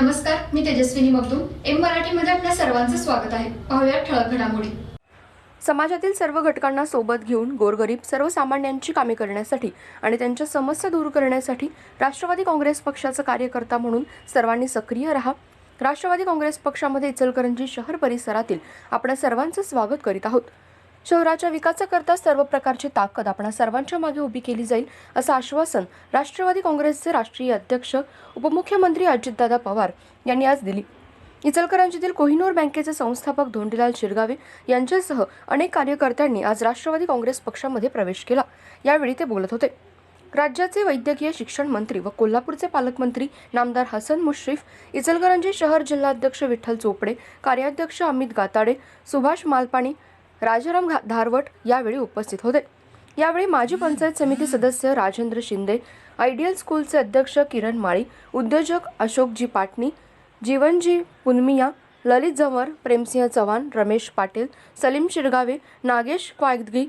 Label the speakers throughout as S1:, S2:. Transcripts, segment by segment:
S1: नमस्कार मी तेजस्विनी मगदूम. एम मराठीमध्ये आपल्या सर्वांचं स्वागत आहे. पाहूया ठळक घडामोडी.
S2: समाजातील सर्व घटकांना सोबत घेऊन गोरगरीब सर्वसामान्यांची कामे करण्यासाठी आणि त्यांच्या समस्या दूर करण्यासाठी राष्ट्रवादी काँग्रेस पक्षाचा कार्यकर्ता म्हणून सर्वांनी सक्रिय राहा. राष्ट्रवादी काँग्रेस पक्षामध्ये इचलकरंजी शहर परिसरातील आपल्या सर्वांचं स्वागत करीत आहोत. शहराच्या विकासाकरता सर्व प्रकारची ताकद आपणा सर्वांच्या मागे उभी केली जाईल असं आश्वासन राष्ट्रवादी काँग्रेसचे राष्ट्रीय अध्यक्ष उपमुख्यमंत्री अजितदादा पवार यांनी आज दिली. इचलकरंजीतील कोहिनूर बँकेचे संस्थापक धोंडीलाल शिरगावे यांच्यासह अनेक कार्यकर्त्यांनी आज राष्ट्रवादी काँग्रेस पक्षामध्ये प्रवेश केला. यावेळी ते बोलत होते. राज्याचे वैद्यकीय शिक्षण मंत्री व कोल्हापूरचे पालकमंत्री नामदार हसन मुश्रीफ इचलकरंजी शहर जिल्हाध्यक्ष विठ्ठल चोपडे कार्याध्यक्ष अमित गाताडे सुभाष मालपाणी राजाराम घा- धारवट यावेळी उपस्थित होते. यावेळी माजी पंचायत समिती सदस्य राजेंद्र शिंदे आयडियल स्कूलचे अध्यक्ष किरण माळी उद्योजक अशोकजी पाटणी जीवनजी पुनमिया ललित जंवर प्रेमसिंह चव्हाण रमेश पाटील सलीम शिरगावे नागेश क्वायदगी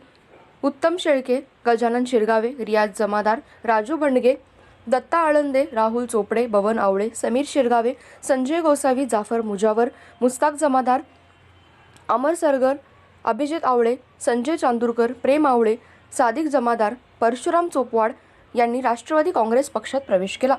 S2: उत्तम शेळके गजानन शिरगावे रियाज जमादार राजू बंडगे दत्ता आळंदे राहुल चोपडे बवन आवळे समीर शिरगावे संजय गोसावी जाफर मुजावर मुस्ताक जमादार अमर सरगर अभिजित आवळे संजय चांदूरकर प्रेम आवळे सादिक जमादार परशुराम चोपवाड यांनी राष्ट्रवादी काँग्रेस पक्षात प्रवेश केला.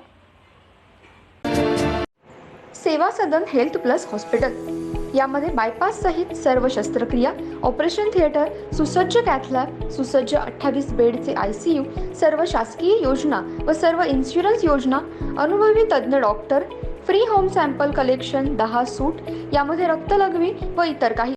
S2: Seva Sadan health plus hospital. यामध्ये बायपास सहित सर्व शस्त्रक्रिया ऑपरेशन थिएटर सुसज्ज कॅथलॅब सुसज्ज अठ्ठावीस बेडचे आय सी यू सर्व शासकीय योजना व सर्व इन्शुरन्स योजना अनुभवी तज्ज्ञ doctor free home sample collection दहा सूट यामध्ये रक्तलघवी व इतर काही